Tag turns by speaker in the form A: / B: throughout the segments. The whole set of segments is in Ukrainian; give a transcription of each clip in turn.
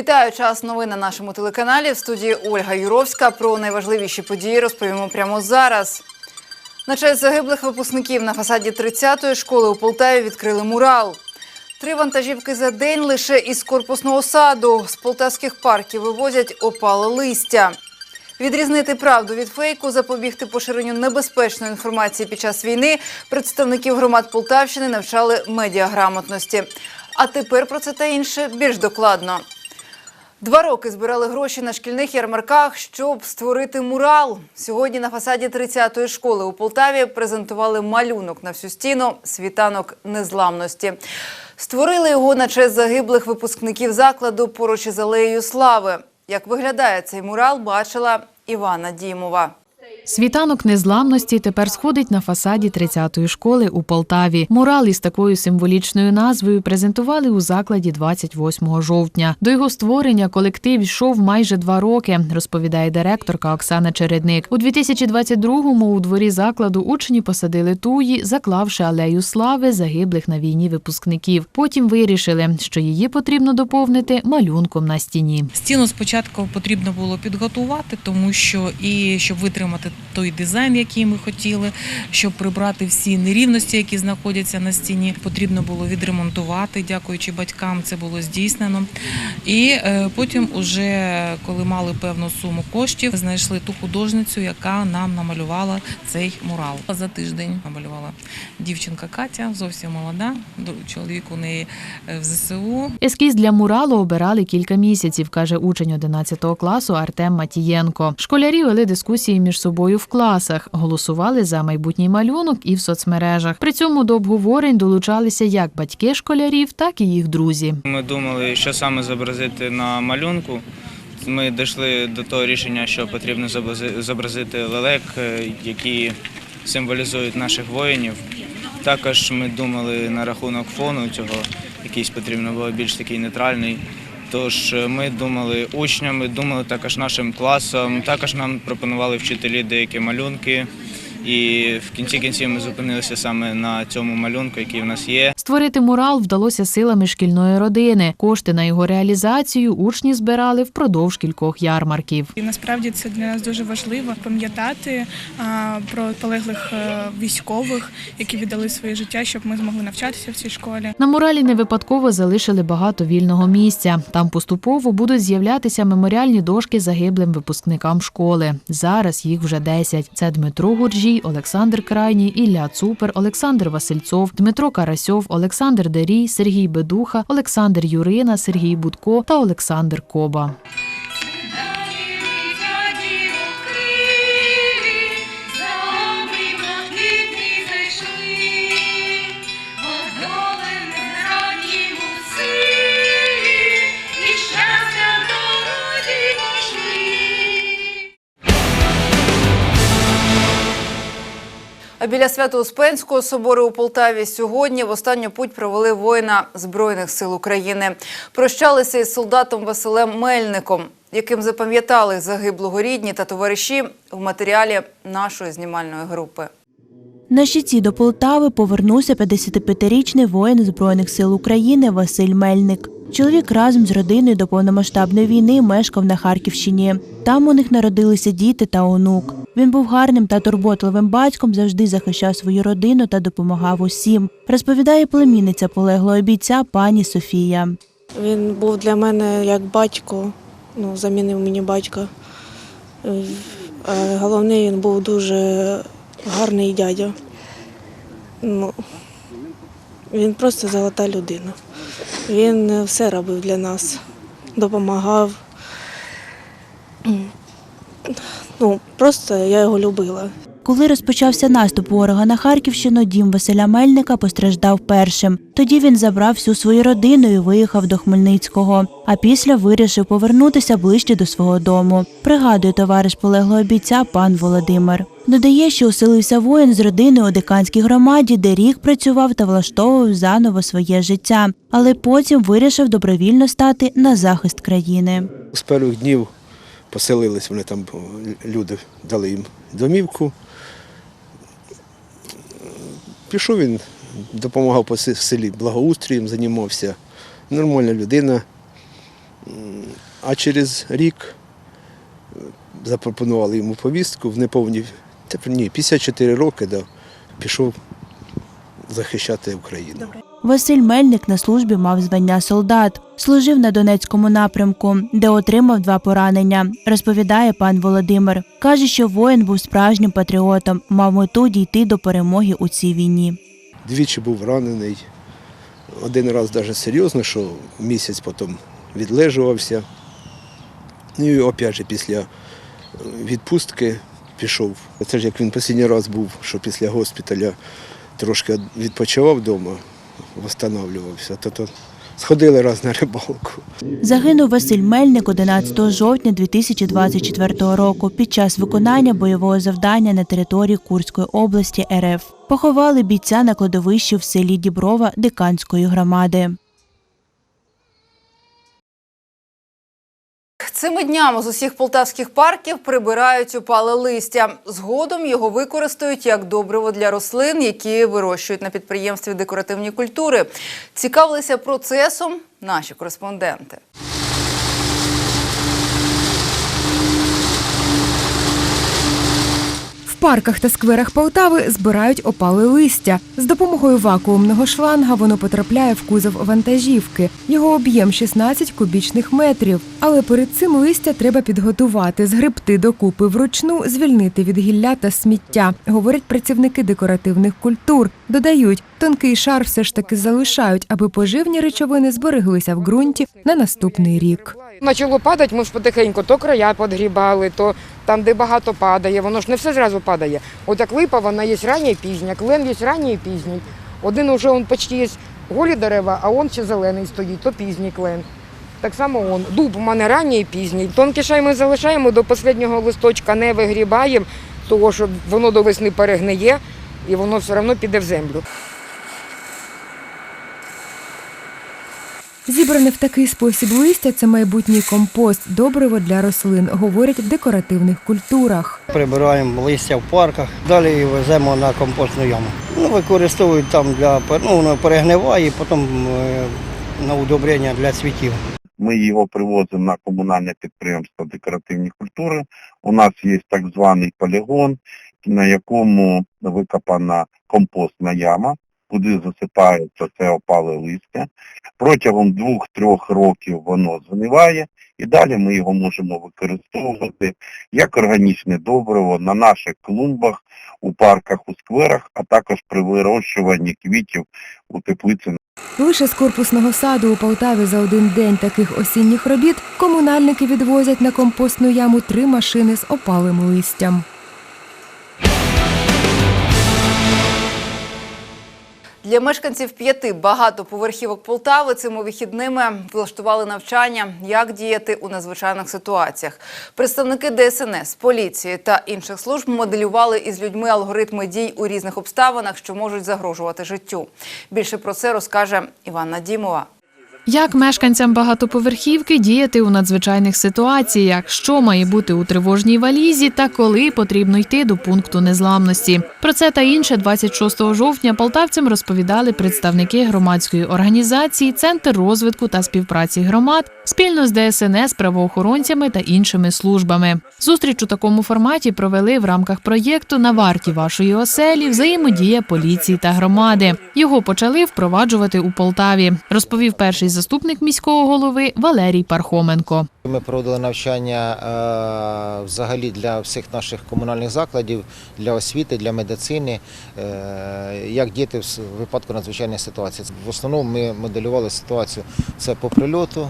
A: Вітаю час новин на нашому телеканалі. В студії Ольга Юровська. Про найважливіші події розповімо прямо зараз. На честь загиблих випускників на фасаді 30-ї школи у Полтаві відкрили мурал. Три вантажівки за день лише із корпусного саду. З полтавських парків вивозять опале листя. Відрізнити правду від фейку, запобігти поширенню небезпечної інформації під час війни представників громад Полтавщини навчали медіаграмотності. А тепер про це та інше більш докладно. Два роки збирали гроші на шкільних ярмарках, щоб створити мурал. Сьогодні на фасаді 30-ї школи у Полтаві презентували малюнок на всю стіну світанок незламності. Створили його на честь загиблих випускників закладу поруч із алеєю слави. Як виглядає цей мурал, бачила Івана Дімова.
B: Світанок незламності тепер сходить на фасаді 30-ї школи у Полтаві. Мурал із такою символічною назвою презентували у закладі 28 жовтня. До його створення колектив йшов майже два роки, розповідає директорка Оксана Чередник. У 2022-му у дворі закладу учні посадили туї, заклавши алею слави загиблих на війні випускників. Потім вирішили, що її потрібно доповнити малюнком на стіні.
C: Стіну спочатку потрібно було підготувати, тому що і щоб витримати той дизайн, який ми хотіли, щоб прибрати всі нерівності, які знаходяться на стіні, потрібно було відремонтувати. Дякуючи батькам, це було здійснено. І е, потім, уже коли мали певну суму коштів, знайшли ту художницю, яка нам намалювала цей мурал. За тиждень намалювала дівчинка Катя, зовсім молода. Чоловік у неї е, в ЗСУ.
B: Ескіз для муралу обирали кілька місяців, каже учень 11 класу Артем Матієнко. Школярі вели дискусії між собою в класах, голосували за майбутній малюнок і в соцмережах. При цьому до обговорень долучалися як батьки школярів, так і їх друзі.
D: Ми думали, що саме зобразити на малюнку. Ми дійшли до того рішення, що потрібно зобрази- зобразити лелек, е, які символізують наших воїнів. Також ми думали на рахунок фону цього, якийсь потрібно було більш такий нейтральний. Тож е, ми думали учнями, думали також нашим класом. Також нам пропонували вчителі деякі малюнки. І в кінці кінців ми зупинилися саме на цьому малюнку, який в нас є.
B: Створити мурал вдалося силами шкільної родини. Кошти на його реалізацію учні збирали впродовж кількох ярмарків.
E: І насправді це для нас дуже важливо пам'ятати про полеглих е, військових, які віддали своє життя, щоб ми змогли навчатися в цій школі.
B: На муралі не випадково залишили багато вільного місця. Там поступово будуть з'являтися меморіальні дошки загиблим випускникам школи. Зараз їх вже 10. Це Дмитро Гуржій, Олександр Крайній, Ілля Цупер, Олександр Васильцов, Дмитро Карасьов, Олександр Дерій, Сергій Бедуха, Олександр Юрина, Сергій Будко та Олександр Коба.
A: Біля Свято-Успенського собору у Полтаві сьогодні в останню путь провели воїна Збройних сил України. Прощалися із солдатом Василем Мельником, яким запам'ятали загиблого рідні та товариші в матеріалі нашої знімальної групи.
F: На щиті до Полтави повернувся 55-річний воїн Збройних сил України Василь Мельник. Чоловік разом з родиною до повномасштабної війни мешкав на Харківщині. Там у них народилися діти та онук. Він був гарним та турботливим батьком, завжди захищав свою родину та допомагав усім. Розповідає племінниця полеглого бійця пані Софія.
G: Він був для мене як батько, ну, замінив мені батька. Головне, він був дуже гарний дядя. Ну, він просто золота людина. Він е, все робив для нас, допомагав. Ну, просто я його любила.
F: Коли розпочався наступ ворога на Харківщину, дім Василя Мельника постраждав першим. Тоді він забрав всю свою родину і виїхав до Хмельницького. А після вирішив повернутися ближче до свого дому. Пригадує товариш полеглого бійця пан Володимир. Додає, що оселився воїн з родиною у диканській громаді, де рік працював та влаштовував заново своє життя, але потім вирішив добровільно стати на захист країни.
H: З перших днів поселились вони там, люди дали їм домівку. Пішов він, допомагав по селі благоустрієм, займався. Нормальна людина. А через рік е, запропонували йому повістку в неповні ні, 54 роки да, пішов захищати Україну.
F: Василь Мельник на службі мав звання солдат. Служив на Донецькому напрямку, де отримав два поранення, розповідає пан Володимир. Каже, що воїн був справжнім патріотом, мав мету дійти до перемоги у цій війні.
H: Двічі був ранений. Один раз навіть серйозно, що місяць потім відлежувався. Ну і опять же після е, відпустки пішов. Це ж як він останній раз був, що після госпіталя трошки відпочивав вдома, встановлювався, то, то сходили раз на рибалку.
F: Загинув Василь Мельник 11 жовтня 2024 року під час виконання бойового завдання на території Курської області РФ. Поховали бійця на кладовищі в селі Діброва Диканської громади.
A: Цими днями з усіх полтавських парків прибирають опале листя. Згодом його використають як добриво для рослин, які вирощують на підприємстві декоративні культури. Цікавилися процесом наші кореспонденти.
I: Парках та скверах Полтави збирають опали листя. З допомогою вакуумного шланга воно потрапляє в кузов вантажівки. Його об'єм 16 кубічних метрів. Але перед цим листя треба підготувати, згребти докупи вручну, звільнити від гілля та сміття, говорять працівники декоративних культур. Додають, тонкий шар все ж таки залишають, аби поживні речовини збереглися в ґрунті на наступний рік.
J: Почало падати, ми ж потихеньку то края підгрібали, то там, де багато падає, воно ж не все зразу падає. От як липа, вона є рання і пізня, клен є ранній і пізній. Один уже он почти є голі дерева, а он ще зелений стоїть, то пізній клен. Так само он. Дуб у мене ранній і пізній. Тонкий шай ми залишаємо, до останнього листочка не вигрібаємо, того що воно до весни перегниє і воно все одно піде в землю.
I: Зібране в такий спосіб листя це майбутній компост, добриво для рослин, говорять в декоративних культурах.
K: Прибираємо листя в парках, далі веземо на компостну яму. Ну, використовують там для ну, воно перегниває, потім е, на удобрення для цвітів.
L: Ми його привозимо на комунальне підприємство декоративні культури. У нас є так званий полігон, на якому викопана компостна яма, куди засипається це опале листя. Протягом двох-трьох років воно згниває, і далі ми його можемо використовувати як органічне добриво на наших клумбах, у парках, у скверах, а також при вирощуванні квітів у теплиці
I: Лише з корпусного саду у Полтаві за один день таких осінніх робіт комунальники відвозять на компостну яму три машини з опалим листям.
A: Для мешканців п'яти багатоповерхівок Полтави цими вихідними влаштували навчання, як діяти у надзвичайних ситуаціях. Представники ДСНС, поліції та інших служб моделювали із людьми алгоритми дій у різних обставинах, що можуть загрожувати життю. Більше про це розкаже Іванна Дімова.
B: Як мешканцям багатоповерхівки діяти у надзвичайних ситуаціях, що має бути у тривожній валізі та коли потрібно йти до пункту незламності. Про це та інше 26 жовтня полтавцям розповідали представники громадської організації, Центр розвитку та співпраці громад спільно з ДСНС, правоохоронцями та іншими службами. Зустріч у такому форматі провели в рамках проєкту на варті вашої оселі взаємодія поліції та громади. Його почали впроваджувати у Полтаві, розповів перший заступник міського голови Валерій Пархоменко.
M: Ми проводили навчання е, взагалі для всіх наших комунальних закладів, для освіти, для медицини, е, як діяти в випадку надзвичайної ситуації. В основному ми моделювали ситуацію це по прильоту.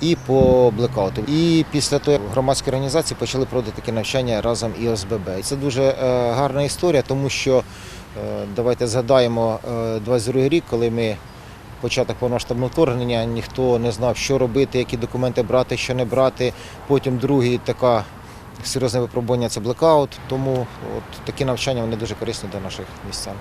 M: І по блекауту. І після того громадські організації почали проводити такі навчання разом і ОСББ. І це дуже е, гарна історія, тому що давайте згадаємо е, 22 рік, коли ми початок повномасштабного вторгнення, ніхто не знав, що робити, які документи брати, що не брати. Потім другий така серйозне випробування це блекаут. Тому от такі навчання вони дуже корисні для наших містян.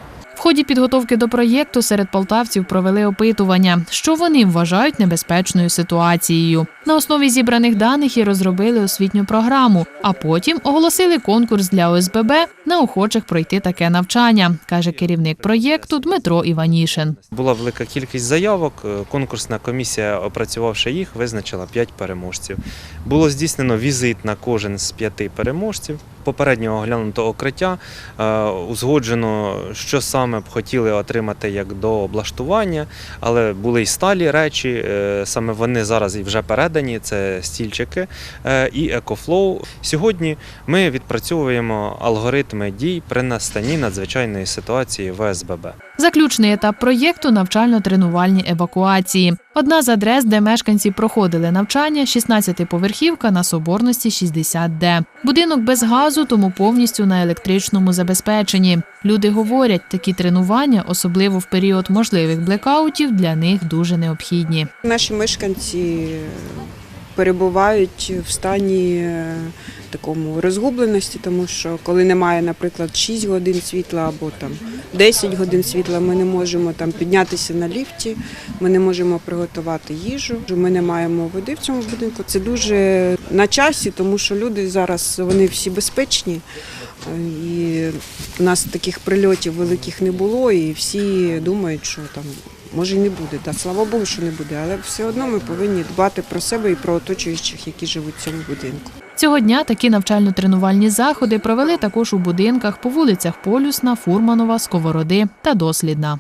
B: Ході підготовки до проєкту серед полтавців провели опитування, що вони вважають небезпечною ситуацією. На основі зібраних даних і розробили освітню програму, а потім оголосили конкурс для ОСББ на охочих пройти таке навчання, каже керівник проєкту Дмитро Іванішин.
N: Була велика кількість заявок. е, Конкурсна комісія, опрацювавши їх, визначила 5 переможців. Було здійснено візит на кожен з п'яти переможців. Попередньо оглянуто укриття, е, узгоджено, що саме б хотіли отримати як до облаштування, але були й сталі речі. е, Саме вони зараз і вже передані. Це стільчики е, і екофлоу. Сьогодні ми відпрацьовуємо алгоритми дій при настанні надзвичайної ситуації в ОСББ.
B: Заключний етап проєкту навчально-тренувальні евакуації. Одна з адрес, де мешканці проходили навчання, 16-поверхівка на Соборності 60Д. Будинок без газу, тому повністю на електричному забезпеченні. Люди говорять, такі тренування, особливо в період можливих блекаутів, для них дуже необхідні.
O: Наші мешканці перебувають в стані е, такому розгубленості, тому що коли немає, наприклад, 6 годин світла або там 10 годин світла, ми не можемо там піднятися на ліфті, ми не можемо приготувати їжу. Ми не маємо води в цьому будинку. Це дуже на часі, тому що люди зараз вони всі безпечні. Е, І у нас таких прильотів великих не було, і всі думають, що там може і не буде. Да, слава Богу, що не буде, але все одно ми повинні дбати про себе і про оточуючих, які живуть в цьому будинку.
B: Цього дня такі навчально-тренувальні заходи провели також у будинках по вулицях Полюсна, Фурманова, Сковороди та Дослідна.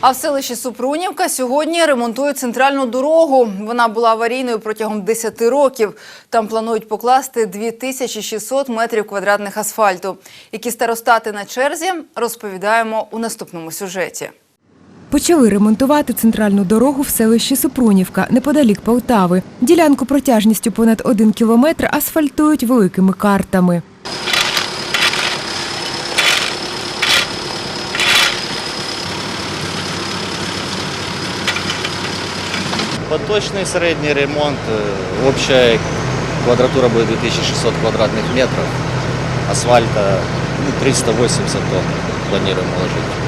A: А в селищі Супрунівка сьогодні ремонтують центральну дорогу. Вона була аварійною протягом 10 років. Там планують покласти 2600 метрів квадратних асфальту. Які старостати на черзі, розповідаємо у наступному сюжеті.
I: Почали ремонтувати центральну дорогу в селищі Супрунівка, неподалік Полтави. Ділянку протяжністю понад один кілометр асфальтують великими картами.
P: Поточный средний ремонт, э, общая квадратура будет 2600 квадратных метров, асфальта ну, 380 тонн планируем уложить.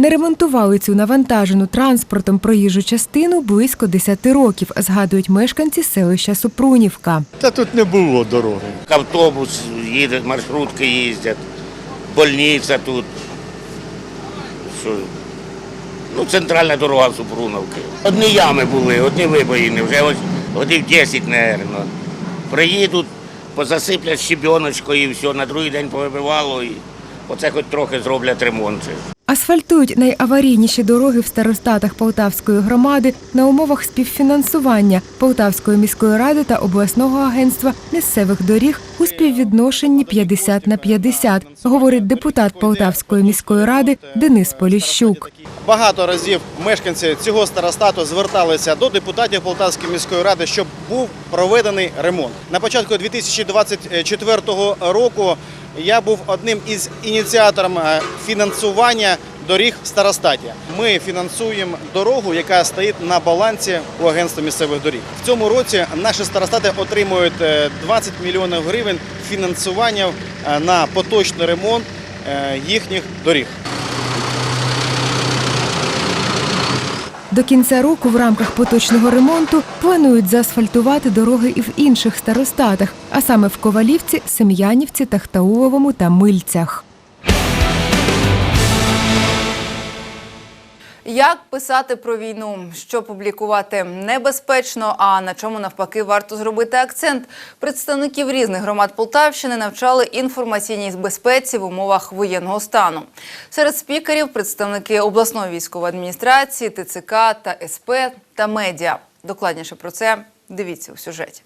I: Не ремонтували цю навантажену транспортом проїжджу частину близько 10 років, згадують мешканці селища Супрунівка.
Q: Та тут не було дороги.
R: Автобус їде, маршрутки їздять, больниця тут. Ну, центральна дорога Супруновки. Одні ями були, одні вибоїни, вже ось годів 10, мабуть. Приїдуть, позасиплять щебіночкою і все, на другий день повибивало, і оце хоч трохи зроблять ремонт.
I: Асфальтують найаварійніші дороги в старостатах Полтавської громади на умовах співфінансування Полтавської міської ради та обласного агентства місцевих доріг у співвідношенні 50 на 50, говорить депутат Полтавської міської ради Денис Поліщук.
Q: Багато разів мешканці цього старостату зверталися до депутатів Полтавської міської ради, щоб був проведений ремонт. На початку 2024 року я був одним із ініціаторів е, фінансування доріг в старостаті. Ми фінансуємо дорогу, яка стоїть на балансі у агентства місцевих доріг. В цьому році наші старостати отримують е, 20 мільйонів гривень фінансування е, на поточний ремонт е, їхніх доріг.
I: До кінця року в рамках поточного ремонту планують заасфальтувати дороги і в інших старостатах, а саме в Ковалівці, Сем'янівці, Тахтауловому та Мильцях.
A: Як писати про війну, що публікувати небезпечно, а на чому навпаки варто зробити акцент? Представників різних громад Полтавщини навчали інформаційній безпеці в умовах воєнного стану. Серед спікерів представники обласної військової адміністрації, ТЦК та СП та медіа. Докладніше про це дивіться у сюжеті.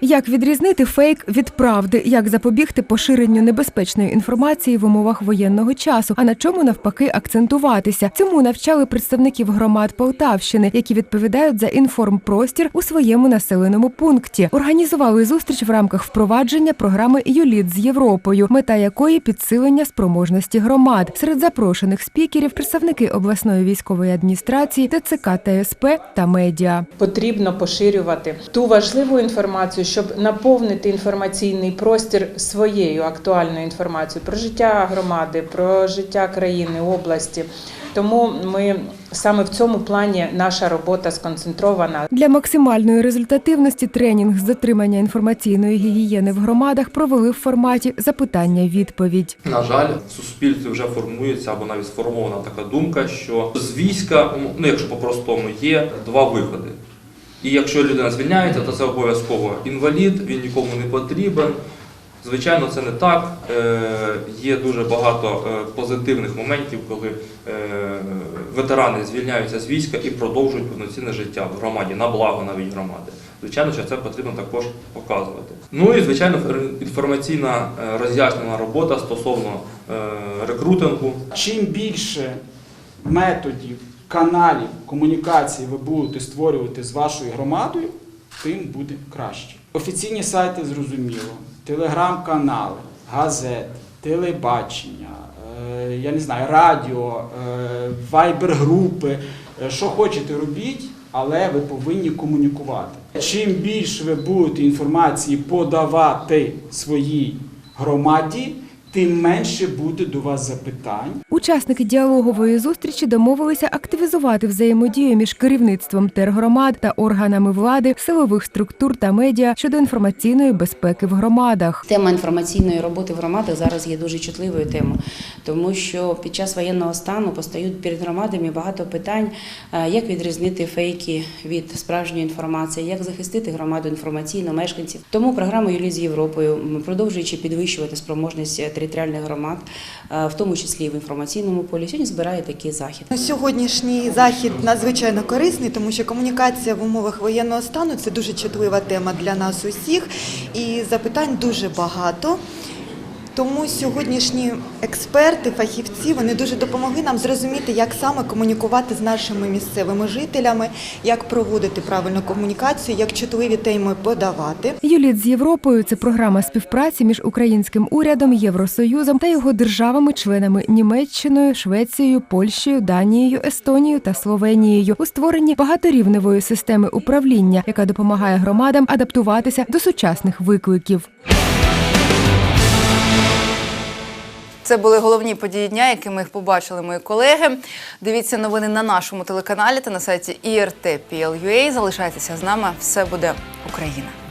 I: Як відрізнити фейк від правди, як запобігти поширенню небезпечної інформації в умовах воєнного часу, а на чому навпаки акцентуватися? Цьому навчали представників громад Полтавщини, які відповідають за інформпростір у своєму населеному пункті. Організували зустріч в рамках впровадження програми ЮЛІТ з Європою, мета якої підсилення спроможності громад. Серед запрошених спікерів представники обласної військової адміністрації, ТЦК та СП та медіа.
S: Потрібно поширювати ту важливу інформацію, щоб наповнити інформаційний простір своєю актуальною інформацією про життя громади, про життя країни, області. Тому ми саме в цьому плані наша робота сконцентрована.
I: Для максимальної результативності тренінг з дотримання інформаційної гігієни в громадах провели в форматі запитання-відповідь.
T: На жаль, в суспільстві вже формується або навіть сформована така думка, що з війська, ну якщо по-простому, є два виходи. І якщо людина звільняється, то це обов'язково інвалід, він нікому не потрібен. Звичайно, це не так. Е, Є дуже багато е, позитивних моментів, коли е, ветерани звільняються з війська і продовжують повноцінне життя в громаді, на благо навіть громади. Звичайно, що це потрібно також показувати. Ну і звичайно, інформаційна роз'яснена робота стосовно рекрутингу.
O: Чим більше методів, каналів комунікації ви будете створювати з вашою громадою, тим буде краще. Офіційні сайти зрозуміло, телеграм-канали, газети, телебачення, е, я не знаю, радіо, е, вайбер-групи. Е, Що хочете, робіть, але ви повинні комунікувати. Чим більше ви будете інформації подавати своїй громаді, тим менше буде до вас запитань.
I: Учасники діалогової зустрічі домовилися активізувати взаємодію між керівництвом тергромад та органами влади, силових структур та медіа щодо інформаційної безпеки в громадах.
U: Тема інформаційної роботи в громадах зараз є дуже чутливою темою, тому що під час воєнного стану постають перед громадами багато питань, е, як відрізнити фейки від справжньої інформації, як захистити громаду інформаційно мешканців. Тому програма Юлі з Європою, продовжуючи підвищувати спроможність територіальних громад, е, в тому числі і в інформаційному полі, сьогодні збирає такий захід.
V: Сьогоднішній захід надзвичайно корисний, тому що комунікація в умовах воєнного стану це дуже чутлива тема для нас усіх, і запитань дуже багато. Тому сьогоднішні експерти, фахівці, вони дуже допомогли нам зрозуміти, як саме комунікувати з нашими місцевими жителями, як проводити правильну комунікацію, як чутливі теми подавати.
I: Юліт з Європою це програма співпраці між українським урядом, Євросоюзом та його державами-членами Німеччиною, Швецією, Польщею, Данією, Естонією та Словенією у створенні багаторівневої системи управління, яка допомагає громадам адаптуватися до сучасних викликів.
A: Це були головні події дня, якими їх побачили мої колеги. Дивіться новини на нашому телеканалі та на сайті IRT.PL.UA. Залишайтеся з нами. Все буде Україна.